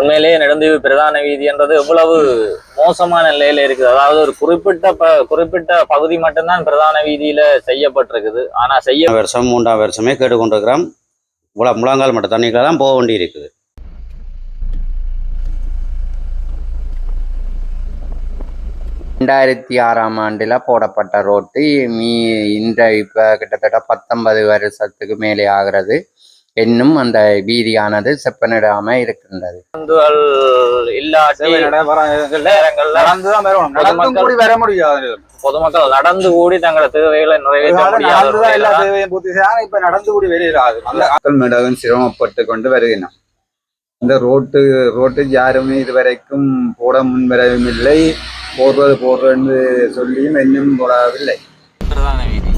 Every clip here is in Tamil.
உண்மையிலேயே நெடுந்தீவு பிரதான வீதின்றது எவ்வளவு மோசமான நிலையில இருக்குது. அதாவது ஒரு குறிப்பிட்ட ப குறிப்பிட்ட பகுதி மட்டும்தான் பிரதான வீதியில செய்யப்பட்டிருக்குது. ஆனா செய்ய வருஷம் மூன்றாம் வருஷமே கேட்டுக்கொண்டிருக்கிறோம். முழ முழங்கால் மட்டும் தண்ணிக்குள்ள தான் போக வேண்டி இருக்குது ரெண்டாயிரத்தி ஆறாம் ஆண்டில் போடப்பட்ட ரோட்டு மீ இந்த இப்போ கிட்டத்தட்ட பத்தொன்பது வருஷத்துக்கு மேலே ஆகிறது. இன்னும் அந்த வீதியானது செப்பனிடாம இருக்கின்றது. பொதுமக்கள் நடந்து கூடி தங்களோட தேவைகளை நிறைவேற்ற சிரமப்பட்டு கொண்டு வருகின்றோம் இந்த ரோட்டு ரோட்டு யாருமே இதுவரைக்கும் போட முன்வரவும் இல்லை போடுறது போடுறேன்னு சொல்லியும் இன்னும் போடவில்லை. பிரதான வீதி.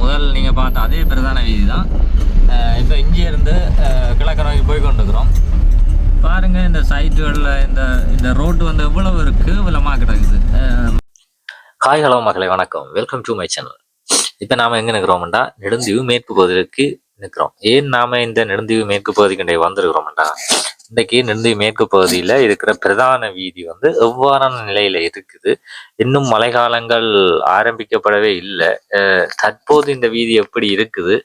முதல் நீங்கள் பார்த்த அதே பிரதான வீதி தான் இப்போ இங்கே இருந்து கிழக்கு நோக்கி போய் கொண்டிருக்கிறோம் பாருங்க இந்த சைட்டுகளில் இந்த இந்த ரோட்டு வந்து எவ்வளவு ஒரு கேவலமாக கிடக்குது. ஹாய் ஹலோ மக்களை வணக்கம். வெல்கம் டு மை சேனல் இப்போ நாம் எங்கே நிற்கிறோம்டா? நெடுந்தீவு மேற்கு பகுதிக்கு நிற்கிறோம். ஏன் நாம் இந்த நெடுந்தீவு மேற்கு பகுதிக்கு வந்திருக்கிறோம்டா? இன்றைக்கி நெடுந்தீவு மேற்கு பகுதியில் இருக்கிற பிரதான வீதி வந்து எவ்வாறான நிலையில் இருக்குது? இன்னும் மழைக்காலங்கள் ஆரம்பிக்கப்படவே இல்லை. தற்போது இந்த வீதி எப்படி இருக்குது?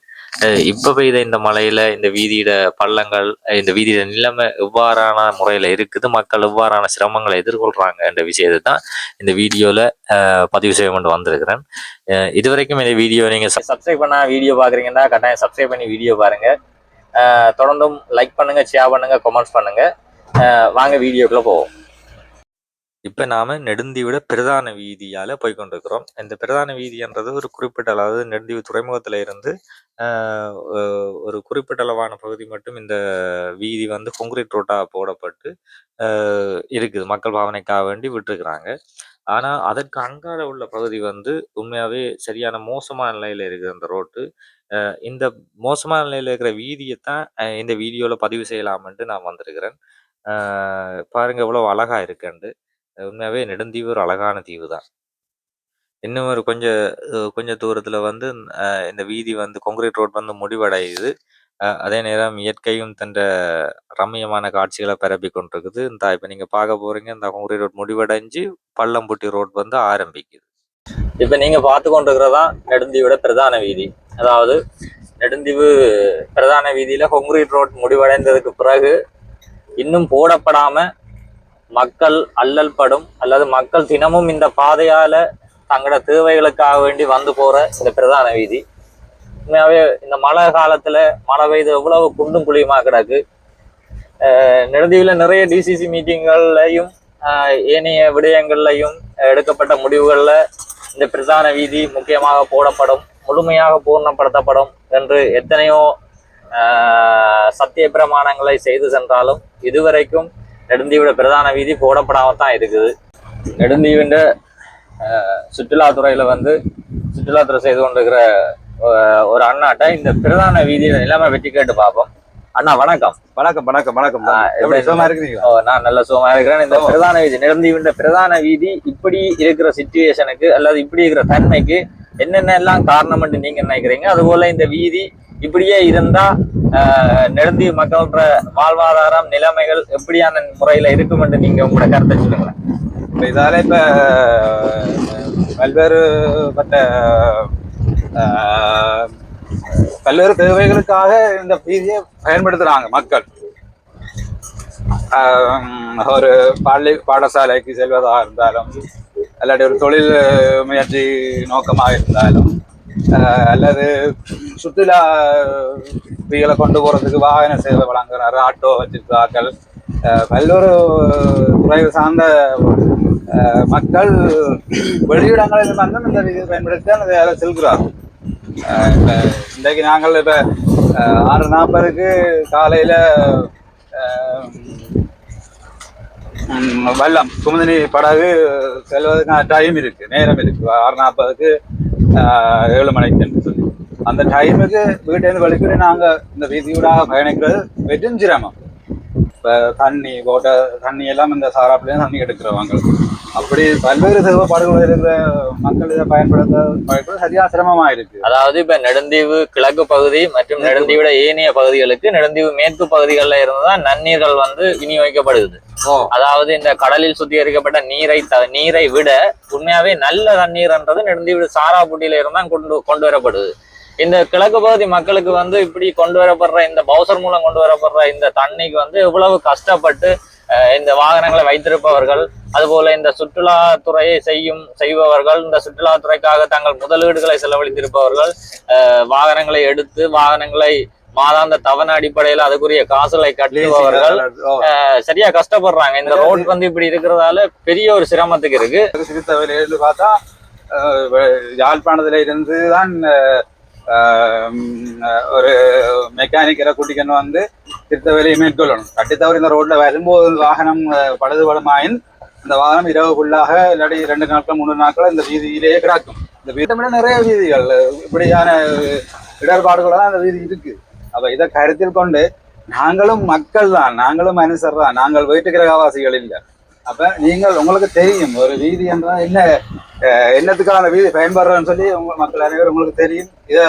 இப்ப பெய்த இந்த மழையில இந்த வீதியிட பள்ளங்கள் இந்த வீதியிட நிலைமை எவ்வாறான முறையில இருக்குது மக்கள் எவ்வாறான சிரமங்களை எதிர்கொள்றாங்க என்ற விஷயத்தை தான் இந்த வீடியோல பதிவு செய்ய கொண்டு வந்திருக்கிறேன். இதுவரைக்கும் இந்த வீடியோ நீங்க சப்ஸ்கிரைப் பண்ணா வீடியோ பாக்குறீங்கன்னா கட்டாயம் சப்ஸ்கிரைப் பண்ணி வீடியோ பாருங்க. தொடர்ந்தும் லைக் பண்ணுங்க ஷேர் பண்ணுங்க கமெண்ட்ஸ் பண்ணுங்க. வாங்க வீடியோக்குள்ள போவோம். இப்போ நாம நெடுந்தீவிட பிரதான வீதியால போய் கொண்டிருக்கிறோம் இந்த பிரதான வீதின்றது ஒரு குறிப்பிட்ட அதாவது நெடுந்தீவு துறைமுகத்துல இருந்து ஒரு குறிப்பிட்ட அளவான பகுதி மட்டும் இந்த வீதி வந்து கொங்கிரீட் ரோட்டா போடப்பட்டு இருக்குது. மக்கள் பாவனைக்காக வேண்டி விட்டுருக்குறாங்க. ஆனா அதற்கு அங்கால உள்ள பகுதி வந்து உண்மையாவே சரியான மோசமான நிலையில இருக்குது அந்த ரோட்டு இந்த மோசமான நிலையில இருக்கிற வீதியை தான் இந்த வீடியோல பதிவு செய்யலாமென்ட்டு நான் வந்திருக்கிறேன். பாருங்க எவ்வளவு அழகா இருக்குண்டு உண்மையாகவே நெடுந்தீவு ஒரு அழகான தீவு தான். இன்னும் ஒரு கொஞ்சம் கொஞ்சம் தூரத்தில் வந்து இந்த வீதி வந்து கொங்கிரீட் ரோட் வந்து முடிவடையுது. அதே நேரம் இயற்கையும் தன்ற ரம்மியமான காட்சிகளை பரப்பி கொண்டிருக்குது. இந்த இப்போ நீங்கள் பார்க்க போறீங்க இந்த கொங்கிரீட் ரோட் முடிவடைஞ்சு பள்ளம்புட்டி ரோட் வந்து ஆரம்பிக்குது. இப்போ நீங்கள் பார்த்து கொண்டிருக்கிறதா நெடுந்தீவோட பிரதான வீதி. அதாவது நெடுந்தீவு பிரதான வீதியில் கொங்கிரீட் ரோட் முடிவடைந்ததுக்கு பிறகு இன்னும் போடப்படாமல் மக்கள் அல்லல் படும் அல்லது மக்கள் தினமும் இந்த பாதையால தங்களோட தேவைகளுக்காக வேண்டி வந்து போற இந்த பிரதான வீதி. உண்மையாவே இந்த மழை காலத்துல மழை பெய்து எவ்வளவு குண்டும் குழியுமா கிடக்கு. அஹ் நிறைய டிசிசி மீட்டிங்கள்லையும் ஏனைய விடயங்கள்லையும் எடுக்கப்பட்ட முடிவுகள்ல இந்த பிரதான வீதி முக்கியமாக போடப்படும் முழுமையாக பூர்ணப்படுத்தப்படும் என்று எத்தனையோ சத்திய பிரமாணங்களை செய்து சென்றாலும் இதுவரைக்கும் நெடுந்தீவோட பிரதான வீதி போடப்படாம தான் இருக்குது நெடுந்தீவின் சுற்றுலாத்துறையில வந்து சுற்றுலாத்துறை செய்து கொண்டிருக்கிற ஒரு அண்ணாட்ட இந்த பிரதான வீதியில நிலைமை வெட்டி கேட்டு பார்ப்போம். அண்ணா வணக்கம். வணக்கம் வணக்கம் வணக்கம். எப்படி சுகமா இருக்கிறீங்களா? ஓ, நான் நல்ல சுகமா இருக்கிறேன். இந்த பிரதான வீதி நெடுந்தீவின் பிரதான வீதி இப்படி இருக்கிற சுச்சுவேஷனுக்கு அல்லது இப்படி இருக்கிற தன்மைக்கு என்னென்ன எல்லாம் காரணம்னு நீங்க நினைக்கிறீங்க? அதுபோல இந்த வீதி இப்படியே இருந்தா ஆஹ், நெடுந்தீவு மக்களோட வாழ்வாதாரம் நிலைமைகள் எப்படியான முறையில இருக்கும் என்று நீங்க உங்களோட கருத்தை சொல்லுங்களேன். இப்ப இதால இப்ப பல்வேறு பட்ட ஆஹ், பல்வேறு தேவைகளுக்காக இந்த பீதியை பயன்படுத்துறாங்க மக்கள். ஆஹ், ஒரு பள்ளி பாடசாலைக்கு செல்வதாக இருந்தாலும் அல்லாட்டி ஒரு தொழில் முயற்சி நோக்கமாக இருந்தாலும் அல்லது சுற்றுலா வீகளை கொண்டு போறதுக்கு வாகன சேவை வழங்குறாரு ஆட்டோ வச்சிருக்கிறார்கள். பல்வேறு துறை சார்ந்த மக்கள் வெளியிடங்களில் வந்து இந்த வீதியை பயன்படுத்தி அந்த வேலை செல்கிறார்கள் இப்போ இப்ப இன்றைக்கு நாங்கள் இப்போ ஆறு நாற்பதுக்கு காலையில ஆஹ், வெள்ளம் குமுதினி படகு செல்வதற்கான டைம் இருக்கு நேரம் இருக்கு. ஆறு நாற்பதுக்கு ஏழு மணிக்கு சொல்லி. அந்த டைமுக்கு வீட்டிலேருந்து வெளிக்கிட்டு நாங்க இந்த வீதியூடாக பயணிக்கிறது வெறும் சிரமம். இப்போ தண்ணி ஓட்ட தண்ணி எல்லாம் இந்த சாராப்புலேருந்து தண்ணி எடுக்கிறவங்க. அப்படி பல்வேறு செயல்பாடுகள் இருக்கிற மக்கள் இதை பயன்படுத்த பயன்படுத்த சரியா சிரமமா இருக்கு அதாவது இப்ப நெடுந்தீவு கிழக்கு பகுதி மற்றும் நெடுந்தீவோட ஏனைய பகுதிகளுக்கு நெடுந்தீவு மேற்கு பகுதிகளில் இருந்துதான் நன்னீர்கள் வந்து விநியோகிக்கப்படுது. அதாவது இந்த கடலில் சுத்திகரிக்கப்பட்ட நீரை நீரை விட உண்மையாவே நல்ல தண்ணீர்ன்றது நெடுந்தீவு சாராப்புட்டியில இருந்தான் கொண்டு கொண்டு வரப்படுது. இந்த கிழக்கு பகுதி மக்களுக்கு வந்து இப்படி கொண்டு வரப்படுற இந்த பவுசர் மூலம் கொண்டு வரப்படுற இந்த தண்ணிக்கு வந்து எவ்வளவு கஷ்டப்பட்டு இந்த வாகனங்களை வைத்திருப்பவர்கள் அதுபோல இந்த சுற்றுலாத்துறையை செய்யும் செய்பவர்கள் இந்த சுற்றுலாத்துறைக்காக தங்கள் முதலீடுகளை செலவழித்திருப்பவர்கள் வாகனங்களை எடுத்து வாகனங்களை மாதாந்த தவணை அடிப்படையில் அதுக்குரிய காசுகளை கட்டுபவர்கள் சரியா கஷ்டப்படுறாங்க. இந்த ரோட் வந்து இப்படி இருக்கிறதால பெரிய ஒரு சிரமத்துக்கு இருக்கு. பார்த்தா யாழ்ப்பாணத்துல இருந்து தான் ஒரு மெக்கானிக்கரை கூட்டிக்கணும் வந்து திருத்த வேலையை மேற்கொள்ளணும் கட்டி தவறு இந்த ரோட்ல வரும்போது வாகனம் அஹ், பழுதுபடுமாயின் இந்த வாகனம் இரவுக்குள்ளாக இல்லாட்டி ரெண்டு நாட்கள் மூணு நாட்கள் இந்த வீதியிலேயே கிடக்கும் இந்த வீட்டை விட நிறைய வீதிகள் இப்படியான இடர்பாடுகளெல்லாம் அந்த வீதி இருக்கு அப்ப இதை கருத்தில் கொண்டு நாங்களும் மக்கள் தான் நாங்களும் மனுஷர் தான் நாங்கள் வீட்டு கிரகவாசிகள் இல்லை அப்ப நீங்கள் உங்களுக்கு தெரியும் ஒரு வீதி என்றால் என்ன என்னத்துக்கான வீதி பயன்படுறோம்னு சொல்லி உங்க மக்கள் அனைவரும் உங்களுக்கு தெரியும். இதை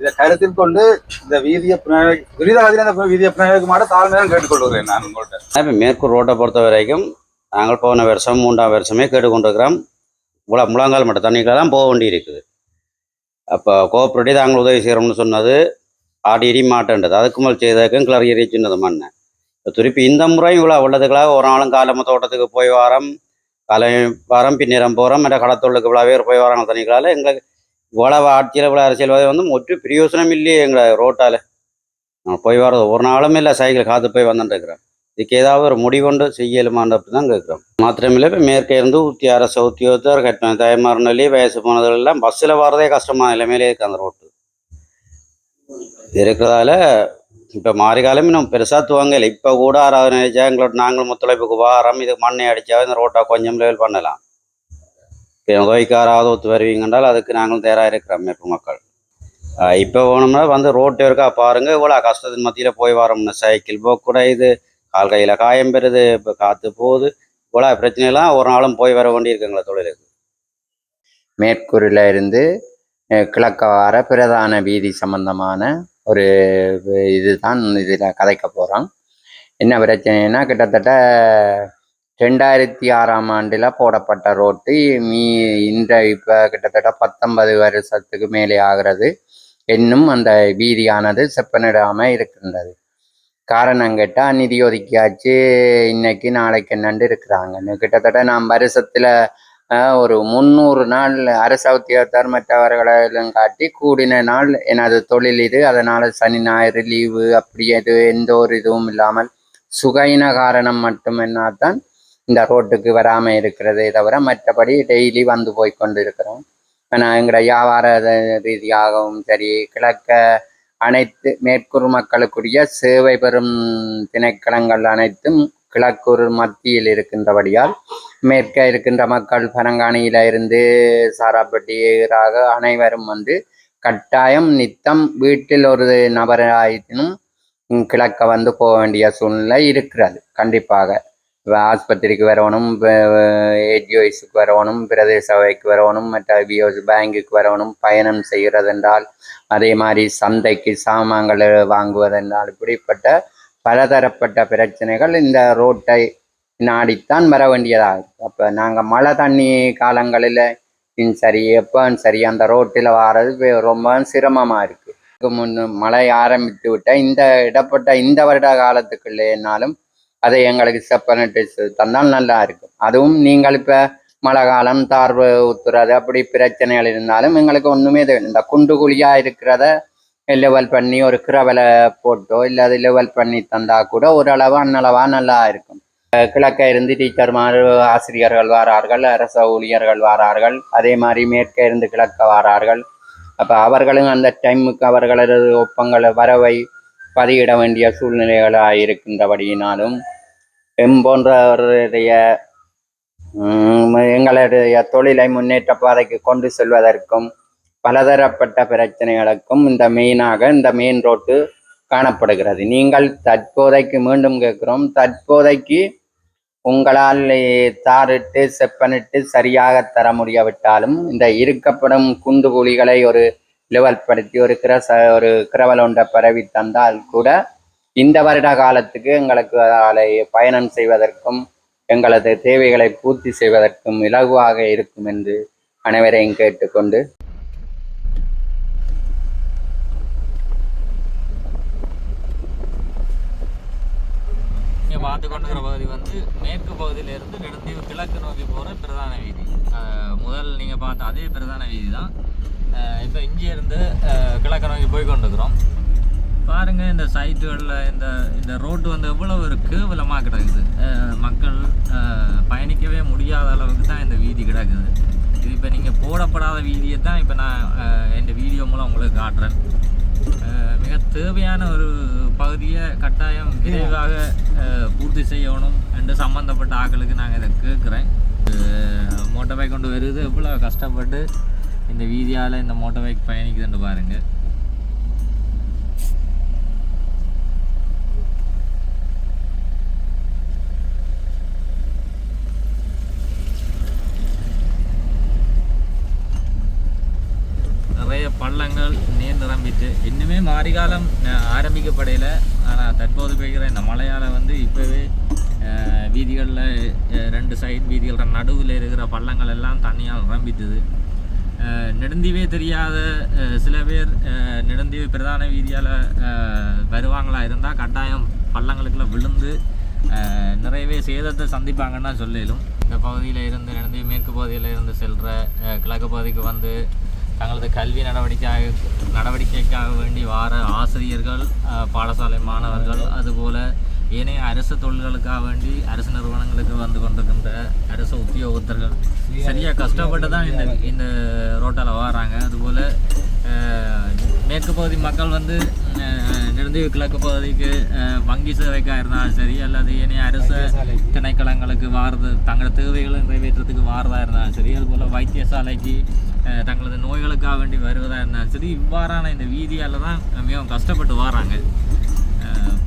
இதை கருத்தில் கொண்டு இந்த வீதியை புனரமை துரிதகதியில் அந்த வீதியை புனரமைக்குமாறு தாழ்மையாக கேட்டுக்கொள்கிறேன் நான் உங்கள்கிட்ட இப்போ மேற்கூர் ரோட்டை பொறுத்த வரைக்கும் நாங்கள் போன வருஷம் மூன்றாம் வருஷமே கேட்டுக்கொண்டிருக்கிறோம். முழ முழங்கால் மட்ட தண்ணிக்கெல்லாம் தான் போக வேண்டி இருக்குது. அப்போ கோஆப்ரேட்டிவ் தாங்கள் உதவி செய்கிறோம்னு சொன்னது ஆடி இடி மாட்டேன்றது. அதுக்கு மேல் செய்ததுக்கும் கிளறி எரிச்சுன்னது மண்ணை திருப்பி இந்த முறையும் இவ்வளோ உள்ளதுக்களாக ஒரு நாளும் காலம தோட்டத்துக்கு போய் வாரம் காலை வாரம் பின்னிறம் போகிறோம் மற்ற கடத்தொழுக்கு இவ்வளோ பேர் போய் வராங்க தண்ணிகளால் எங்களுக்கு இவ்வளவு ஆட்சியில் இவ்வளோ அரசியல்வாதி வந்து ஒற்று பிரயோசனம் இல்லையே எங்களை ரோட்டால். நான் போய் வர்றது ஒரு நாளும் இல்லை சைக்கிள் காத்து போய் வந்துட்டுருக்கிறேன் இதுக்கு ஏதாவது ஒரு முடிவுண்டு செய்யலுமான்னு அப்படி தான் கேட்குறோம். மாத்திரமில்லை இப்போ மேற்கே இருந்து ஊத்தி அரசு உத்தியோகத்தர் கட்டண தயமாறுநிலை வயசு போனதுல எல்லாம் பஸ்ஸில் வர்றதே கஷ்டமான நிலைமையிலே இருக்கு அந்த ரோட்டு இருக்கிறதால இப்போ மாறிக்காலமே நம்ம இன்னும் பெருசாக துவங்கல. இப்போ கூட ஆறாவது நினைச்சா எங்களோட நாங்களும் ஒத்துழைப்புக்கு வாரம் இது மண்ணை அடித்தா இந்த ரோட்டை கொஞ்சம் லெவல் பண்ணலாம். இப்போ உதவிக்கு யாராவது ஒத்து வருவீங்கன்றால் அதுக்கு நாங்களும் தயாராக இருக்கிறோம் இப்போ மக்கள். இப்போ வேணும்னா வந்து ரோட்டு இருக்கா பாருங்கள் இவ்வளோ கஷ்டத்தின் மத்தியில் போய் வரோம்னு. சைக்கிள் போக கூட இது. கால் கையில் காயம் பெறுது. இப்போ காற்று போகுது. இவ்வளோ பிரச்சனைலாம் ஒரு நாளும் போய் வர வேண்டியிருக்குங்களா தொழிலுக்கு? மேற்கூரில் இருந்து கிழக்க வார பிரதான வீதி சம்பந்தமான ஒரு இதுதான் இதில் கதைக்க போகிறோம் என்ன பிரச்சனைனா கிட்டத்தட்ட ரெண்டாயிரத்தி ஆறாம் ஆண்டில் போடப்பட்ட ரோட்டு மீ இந்த இப்போ கிட்டத்தட்ட பத்தொன்பது வருஷத்துக்கு மேலே ஆகிறது இன்னும் அந்த வீதியானது செப்பனிடாமல் இருக்கின்றது. காரணம் கேட்டால் நிதி ஒதுக்கியாச்சு இன்னைக்கு நாளைக்கு நண்டு இருக்கிறாங்க கிட்டத்தட்ட நாம் வருஷத்தில் ஒரு முந்நூறு நாள் அரசு உத்தியோகத்தர் காட்டி கூடின நாள் எனது தொழில் இது. அதனால் சனி ஞாயிறு லீவு அப்படி எது எந்த ஒரு இதுவும் இல்லாமல் சுகையின காரணம் மட்டும் தான் இந்த ரோட்டுக்கு வராமல் இருக்கிறதே தவிர மற்றபடி டெய்லி வந்து போய் கொண்டு இருக்கிறோம் நான் எங்களோட வியாபார ரீதியாகவும் சரி கிழக்க அனைத்து மேற்கூர் மக்களுக்குரிய சேவை பெறும் திணைக்களங்கள் அனைத்தும் கிழக்கூர் மத்தியில் இருக்கின்றபடியால் மேற்க இருக்கின்ற மக்கள் பரங்காணியில இருந்து சாராப்பட்டியராக அனைவரும் வந்து கட்டாயம் நித்தம் வீட்டில் ஒரு நபராயினும் கிழக்க வந்து போக வேண்டிய சூழ்நிலை இருக்கிறது. கண்டிப்பாக. ஆஸ்பத்திரிக்கு வரணும் ஏஜிஓஎஸுக்கு வரணும் பிரதேச சபைக்கு வரணும் மற்ற பிஓஸ் பேங்குக்கு வரணும் பயணம் செய்கிறதென்றால் அதே மாதிரி சந்தைக்கு சாமான்கள் வாங்குவதென்றால் இப்படிப்பட்ட பலதரப்பட்ட பிரச்சனைகள் இந்த ரோட்டை நாடித்தான் வர வேண்டியதாக இருக்கு. அப்போ நாங்கள் மழை தண்ணி காலங்களில் சரி எப்போ சரி அந்த ரோட்டில் வர்றது ரொம்ப சிரமமாக இருக்குது இதுக்கு முன்னு மழை ஆரம்பித்து விட்டால் இந்த இடப்பட்ட இந்த வருட காலத்துக்குள்ளேனாலும் அதை எங்களுக்கு செப்பனிட்டு தந்தால் நல்லா இருக்கும். அதுவும் நீங்கள் இப்போ மழை காலம் தார்வு ஊத்துறது அப்படி பிரச்சனைகள் இருந்தாலும் எங்களுக்கு ஒன்றுமே இந்த குண்டு குழியாக இருக்கிறத லெவல் பண்ணி ஒரு கிரவலை போட்டோ இல்லை அது லெவல் பண்ணி தந்தா கூட ஓரளவு அன்னளவா நல்லா இருக்கும். கிழக்க இருந்து டீச்சர்மார் ஆசிரியர்கள் வாரார்கள் அரச ஊழியர்கள் வாரார்கள் அதே மாதிரி மேற்க இருந்து கிழக்க வாரார்கள். அப்போ அவர்களும் அந்த டைமுக்கு அவர்களது ஒப்பங்களை வரவை பதியிட வேண்டிய சூழ்நிலைகளாக இருக்கின்றபடியினாலும் எம் போன்றவருடைய எங்களுடைய தொழிலை முன்னேற்ற பாதைக்கு கொண்டு செல்வதற்கும் பலதரப்பட்ட பிரச்சனைகளுக்கும் இந்த மெயினாக இந்த மெயின் ரோட்டு காணப்படுகிறது. நீங்கள் தற்போதைக்கு மீண்டும் கேட்கிறோம். தற்போதைக்கு உங்களால் தாரிட்டு செப்பனிட்டு சரியாக தர முடியாவிட்டாலும் இந்த இருக்கப்படும் குண்டு குழிகளை ஒரு லெவல் படுத்தி ஒரு கிரச ஒரு கிரவல் ஒன்றை பரவி தந்தால் கூட இந்த வருட காலத்துக்கு எங்களுக்கு அதை பயணம் செய்வதற்கும் எங்களது தேவைகளை பூர்த்தி செய்வதற்கும் இலகுவாக இருக்கும் என்று அனைவரையும் கேட்டுக்கொண்டு நீங்கள் பார்த்து கொண்டுக்கிற பகுதி வந்து மேற்கு பகுதியிலிருந்து நெடுந்தீவு கிழக்கு நோக்கி போகிற பிரதான வீதி. முதல் நீங்கள் பார்த்த அதே பிரதான வீதி தான். இப்போ இங்கேருந்து கிழக்கு நோக்கி போய் கொண்டுக்கிறோம் பாருங்கள் இந்த சைட்டுகளில் இந்த இந்த ரோட்டு வந்து எவ்வளவு கேவலமாக கிடக்குது. மக்கள் பயணிக்கவே முடியாத அளவுக்கு தான் இந்த வீதி கிடக்குது. இது இப்போ நீங்கள் போடப்படாத வீதியை தான் இப்போ நான் இந்த வீடியோ மூலம் உங்களுக்கு காட்டுறேன். மிக தேவையான ஒரு பகுதியை கட்டாயம் விரைவாக பூர்த்தி செய்யணும் என்று சம்மந்தப்பட்ட ஆட்களுக்கு நாங்கள் இதை கேட்குறேன். மோட்டர் பைக் கொண்டு வருது எவ்வளோ கஷ்டப்பட்டு இந்த வீதியால் இந்த மோட்டர் பைக் பயணிக்குதுன்னு பாருங்கள் நிறைய பள்ளங்கள் நீர் நிரம்பிட்டு இன்னுமே மாரிகாலம் ஆரம்பிக்கப்படையில் ஆனால் தற்போது பெய்கிற இந்த மழையால் வந்து இப்போவே வீதிகளில் ரெண்டு சைடு வீதிகள நடுவில் இருக்கிற பள்ளங்கள் எல்லாம் தண்ணியால் நிரம்பிட்டுது. நெடுந்தீவே தெரியாத சில பேர் நெடுந்தீவு பிரதான வீதியால் வருவாங்களா இருந்தால் கட்டாயம் பள்ளங்களுக்குள்ள விழுந்து நிறையவே சேதத்தை சந்திப்பாங்கன்னு தான் சொல்லிடும் இந்த பகுதியில் இருந்து நடந்து மேற்கு பகுதியில் இருந்து செல்கிற கிழக்கு பகுதிக்கு வந்து தங்களது கல்வி நடவடிக்கையாக நடவடிக்கைக்காக வேண்டி வார ஆசிரியர்கள் பாடசாலை மாணவர்கள் அதுபோல் ஏனைய அரசு தொழில்களுக்காக வேண்டி அரசு நிறுவனங்களுக்கு வந்து கொண்டிருக்கின்ற அரசு உத்தியோகத்தர்கள். சரியாக கஷ்டப்பட்டு தான் இந்த இந்த ரோட்டால் வராங்க. அதுபோல் மேற்கு பகுதி மக்கள் வந்து அஹ், நெடுந்தீவு கிழக்கு பகுதிக்கு வங்கி சேவைக்காக இருந்தாலும் சரி அல்லது ஏனைய அரசு திணைக்களங்களுக்கு வாரது தங்கள் தேவைகளை நிறைவேற்றத்துக்கு வாரதாக இருந்தாலும் சரி அதுபோல் வைத்தியசாலைக்கு மக்களுக்காக வேண்டி வருவதாக இருந்தாலும் சரி இவ்வாறான இந்த வீதியால் தான் மிகவும் கஷ்டப்பட்டு வராங்க.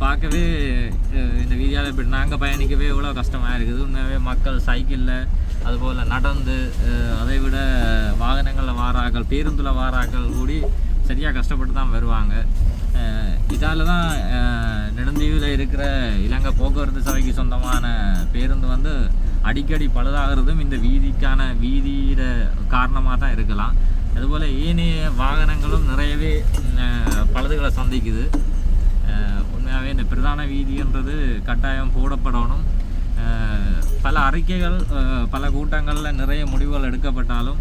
பார்க்கவே இந்த வீதியால் இப்படி நாங்கள் பயணிக்கவே இவ்வளோ கஷ்டமாக இருக்குது. உண்மையாகவே மக்கள் சைக்கிளில் அதுபோல் நடந்து அதை விட வாகனங்களில் வாராக்கள் பேருந்தில் வாராக்கள் கூடி சரியாக கஷ்டப்பட்டு தான் வருவாங்க. இதால் தான் நெடுந்தீவில் இருக்கிற இலங்கை போக்குவரத்து சபைக்கு சொந்தமான பேருந்து வந்து அடிக்கடி பழுதாகிறதும் இந்த வீதிக்கான வீதியிட காரணமாக தான் இருக்கலாம். அதுபோல் ஏனைய வாகனங்களும் நிறையவே பழுதுகளை சந்திக்குது. உண்மையாகவே இந்த பிரதான வீதின்றது கட்டாயம் போடப்படணும். பல அறிக்கைகள் பல கூட்டங்களில் நிறைய முடிவுகள் எடுக்கப்பட்டாலும்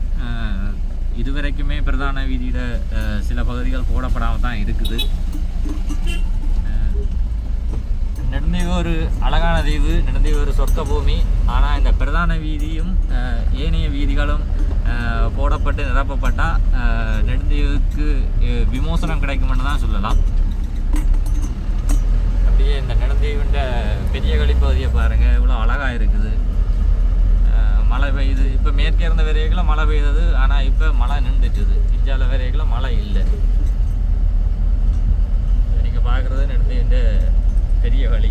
இதுவரைக்குமே பிரதான வீதியில் சில பகுதிகள் போடப்படாமல் தான் இருக்குது. அஹ், நெடுந்தீவு ஒரு அழகான தீவு நெடுந்தீவு ஒரு சொர்க்க பூமி ஆனால் இந்த பிரதான வீதியும் ஏனைய வீதிகளும் போடப்பட்டு நிரப்பப்பட்டால் நெடுந்தீவுக்கு விமோசனம் கிடைக்கும்னு தான் சொல்லலாம். அப்படியே இந்த நெடுந்தீவுண்ட பெரிய கழிப்பகுதியை பாருங்கள் இவ்வளோ அழகாக இருக்குது. மழை பெய்யுது. இப்போ மேற்கே இருந்த வரைகளை மழை பெய்யுது ஆனால் இப்போ மழை நின்றுட்டுது. இஞ்சால வரைகளை மழை இல்லை. நீங்கள் பார்க்குறது நெடுந்தீவுண்ட பெரிய வழி.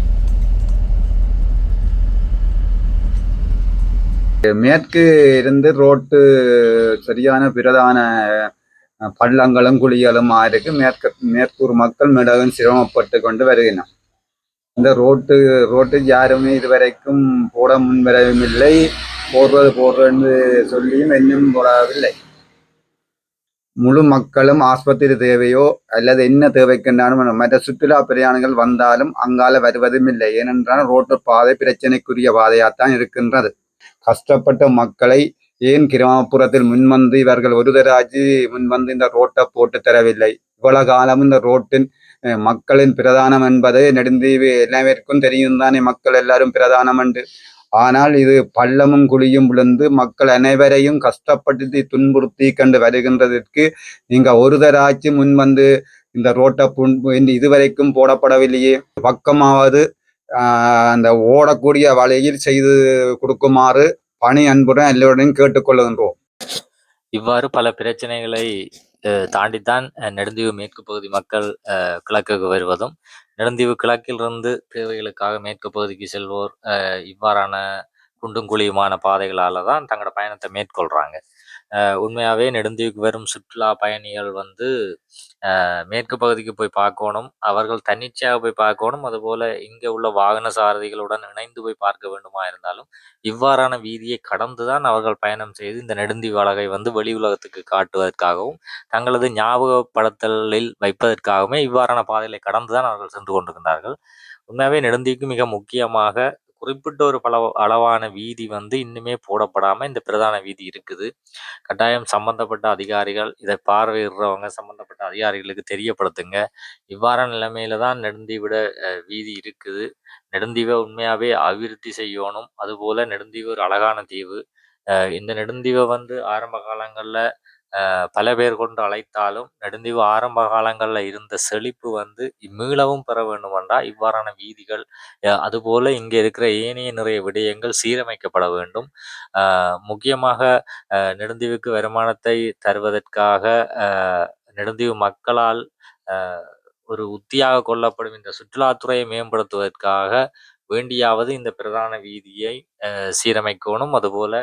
மேற்கு இருந்து ரோட்டு சரியான பிரதான பள்ளங்களும் குழிகளும் இருக்கு. மேற்கு மேற்கூர் மக்கள் மிகவும் சிரமப்பட்டு கொண்டு வருகின்றனர். இந்த ரோட்டு ரோட்டு யாருமே இதுவரைக்கும் போட முன்வரவும் இல்லை போடுறது போடுறேன்னு சொல்லியும் இன்னும் போடவில்லை. முழு மக்களும் ஆஸ்பத்திரி தேவையோ அல்லது என்ன தேவைக்குண்டாலும் மற்ற சுற்றுலா பிரயாணிகள் வந்தாலும் அங்கால வருவதும் இல்லை. ஏனென்றால் ரோட்டு பாதை பிரச்சனைக்குரிய பாதையாகத்தான் இருக்கின்றது. கஷ்டப்பட்ட மக்களை ஏன் கிராமப்புறத்தில் முன்வந்து இவர்கள் ஒரு தராஜி முன்வந்து இந்த ரோட்டை போட்டு தரவில்லை? இவ்வளவு காலம் இந்த ரோட்டின் மக்களின் பிரதானம் என்பது நெடுந்தீவு எல்லாருக்கும் தெரியும் தானே மக்கள் எல்லாரும் பிரதானம் என்று? ஆனால் இது பள்ளமும் குழியும் விழுந்து மக்கள் அனைவரையும் கஷ்டப்படுத்தி துன்புறுத்தி கண்டு வருகின்றதற்கு நீங்க ஒருதராட்சி முன் வந்து இந்த ரோட்டை இதுவரைக்கும் போடப்படவில்லையே. பக்கமாவது அந்த ஓடக்கூடிய வழியில் செய்து கொடுக்குமாறு பணி அன்புடன் எல்லோரையும் கேட்டுக்கொள்கின்றோம். இவ்வாறு பல பிரச்சனைகளை அஹ், தாண்டித்தான் அஹ், நெடுந்தீவு மேற்கு பகுதி மக்கள் அஹ், கிழக்குக்கு வருவதும் நெடுந்தீவு கிழக்கிலிருந்து தேவைகளுக்காக மேற்கு பகுதிக்கு செல்வோர் அஹ், இவ்வாறான குண்டும் குழியுமான பாதைகளால தான் தங்களோட பயணத்தை மேற்கொள்கிறாங்க உண்மையாகவே நெடுந்தீவுக்கு வரும் சுற்றுலா பயணிகள் வந்து மேற்கு பகுதிக்கு போய் பார்க்கணும் அவர்கள் தன்னிச்சையாக போய் பார்க்கணும் அதுபோல் இங்கே உள்ள வாகன சாரதிகளுடன் இணைந்து போய் பார்க்க வேண்டுமா இருந்தாலும் இவ்வாறான வீதியை கடந்து தான் அவர்கள் பயணம் செய்து இந்த நெடுந்தீவு அழகை வந்து வெளி உலகத்துக்கு காட்டுவதற்காகவும் தங்களது ஞாபகப்படுத்தலில் வைப்பதற்காகவுமே இவ்வாறான பாதைகளை கடந்து தான் அவர்கள் சென்று கொண்டிருக்கின்றார்கள் உண்மையாகவே நெடுந்தீவுக்கு மிக முக்கியமாக குறிப்பிட்ட ஒரு பல அளவான வீதி வந்து இன்னுமே போடப்படாமல் இந்த பிரதான வீதி இருக்குது. கட்டாயம் சம்பந்தப்பட்ட அதிகாரிகள் இதை பார்வையிடுறவங்க சம்பந்தப்பட்ட அதிகாரிகளுக்கு தெரியப்படுத்துங்க. இவ்வாறான நிலைமையில தான் நெடுந்தீவிட வீதி இருக்குது. நெடுந்தீவை உண்மையாகவே அபிவிருத்தி செய்யணும். அதுபோல் நெடுந்தீவு ஒரு அழகான தீவு. இந்த நெடுந்தீவை வந்து ஆரம்ப காலங்களில் பல பேர் கொண்டு அழைத்தாலும் நெடுந்தீவு ஆரம்ப காலங்களில் இருந்த செழிப்பு வந்து மீளவும் பெற வேண்டுமென்றா இவ்வாறான வீதிகள் அதுபோல் அதுபோல இங்கே இருக்கிற ஏனைய நிறைய விடயங்கள் சீரமைக்கப்பட வேண்டும். முக்கியமாக நெடுந்தீவுக்கு வருமானத்தை தருவதற்காக நெடுந்தீவு மக்களால் ஒரு உத்தியாக கொள்ளப்படும் இந்த சுற்றுலாத்துறையை மேம்படுத்துவதற்காக வேண்டியாவது இந்த பிரதான வீதியை சீரமைக்கணும். அதுபோல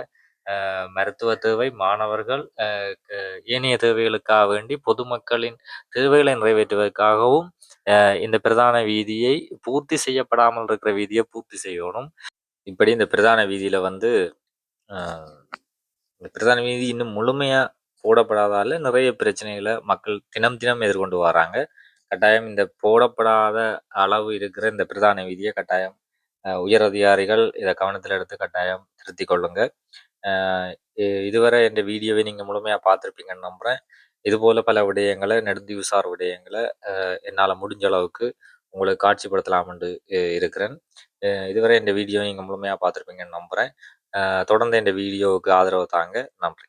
மருத்துவ தேவை மாணவர்கள் அஹ், க- ஏனைய தேவைகளுக்காக வேண்டி பொதுமக்களின் தேவைகளை நிறைவேற்றுவதற்காகவும் அஹ், இந்த பிரதான வீதியை பூர்த்தி செய்யப்படாமல் இருக்கிற வீதியை பூர்த்தி செய்யணும். இப்படி இந்த பிரதான வீதியில வந்து அஹ், இந்த பிரதான வீதி இன்னும் முழுமையா போடப்படாதால நிறைய பிரச்சனைகளை மக்கள் தினம் தினம் எதிர்கொண்டு வராங்க. கட்டாயம் இந்த போடப்படாத அளவு இருக்கிற இந்த பிரதான வீதியை கட்டாயம் உயர் அதிகாரிகள் இதை கவனத்தில் எடுத்து கட்டாயம் திருத்திக் கொள்ளுங்க. இதுவரை இந்த வீடியோவை நீங்கள் முழுமையாக பார்த்துருப்பீங்கன்னு நம்புகிறேன் இதுபோல் பல விடயங்களை நெடுந்தீவு விடயங்களை என்னால் முடிஞ்ச அளவுக்கு உங்களுக்கு காட்சிப்படுத்தலாம்னு இருக்கிறேன். இதுவரை இந்த வீடியோ நீங்கள் முழுமையாக பார்த்துருப்பீங்கன்னு நம்புகிறேன் தொடர்ந்து இந்த வீடியோவுக்கு ஆதரவு தாங்க நன்றி.